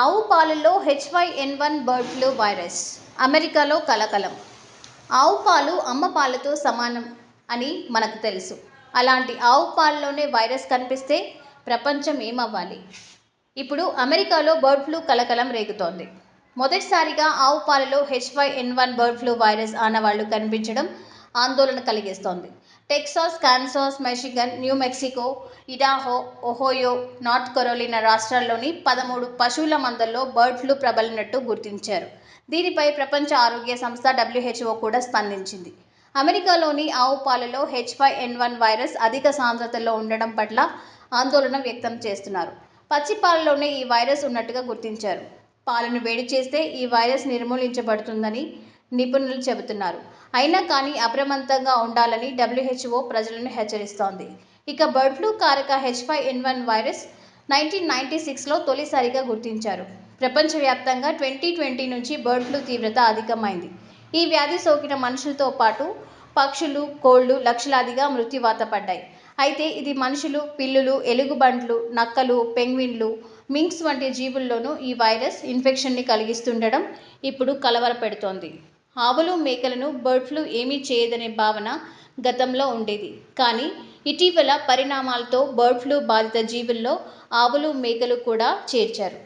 ఆవు పాలలో HYN one bird flu virus అమెరికాలో కలకలం. ఆవు పాలు అమ్మ పాలతో సమానం అని మనకు తెలుసు. అలాంటి ఆవు పాలలోనే వైరస్ కనిపిస్తే ప్రపంచం ఏమవ్వాలి? ఇప్పుడు అమెరికాలో బర్డ్ ఫ్లూ కలకలం రేగుతోంది. మొదటిసారిగా ఆవు పాలలో HYN one bird flu virus ఆనవాళ్ళు కనిపించడం ఆందోళన కలిగిస్తోంది. Texas Kansas Michigan New Mexico Idaho Ohio North Carolina రాష్ట్రాల్లోని పదమూడు పశువుల మందల్లో బర్డ్ ఫ్లూ ప్రబలినట్టు గుర్తించారు. దీనిపై ప్రపంచ ఆరోగ్య సంస్థ డబ్ల్యూహెచ్ఓ కూడా స్పందించింది. అమెరికాలోని ఆవు పాలలో హెచ్ ఫైవ్ వన్ వైరస్ అధిక సాంద్రతలో ఉండడం పట్ల ఆందోళన వ్యక్తం చేస్తున్నారు. పచ్చి పాలలోనే ఈ వైరస్ ఉన్నట్టుగా గుర్తించారు. పాలను వేడి చేస్తే ఈ వైరస్ నిర్మూలించబడుతుందని నిపుణులు చెబుతున్నారు. అయినా కానీ అప్రమత్తంగా ఉండాలని డబ్ల్యూహెచ్ఓ ప్రజలను హెచ్చరిస్తోంది. ఇక బర్డ్ ఫ్లూ కారక H five N one virus nineteen ninety సిక్స్లో తొలిసారిగా గుర్తించారు. ప్రపంచవ్యాప్తంగా ట్వంటీ ట్వంటీ నుంచి బర్డ్ ఫ్లూ తీవ్రత అధికమైంది. ఈ వ్యాధి సోకిన మనుషులతో పాటు పక్షులు కోళ్ళు లక్షలాదిగా మృత్యువాత పడ్డాయి. అయితే ఇది మనుషులు పిల్లులు ఎలుగుబంట్లు నక్కలు పెంగ్విన్లు మింక్స్ వంటి జీవుల్లోనూ ఈ వైరస్ ఇన్ఫెక్షన్ని కలిగిస్తుండడం ఇప్పుడు కలవరపెడుతోంది. ఆవులు మేకలను బర్డ్ ఫ్లూ ఏమీ చేయదనే భావన గతంలో ఉండేది. కానీ ఇటీవల పరిణామాలతో బర్డ్ ఫ్లూ బాధిత జీవుల్లో ఆవులు మేకలు కూడా చేర్చారు.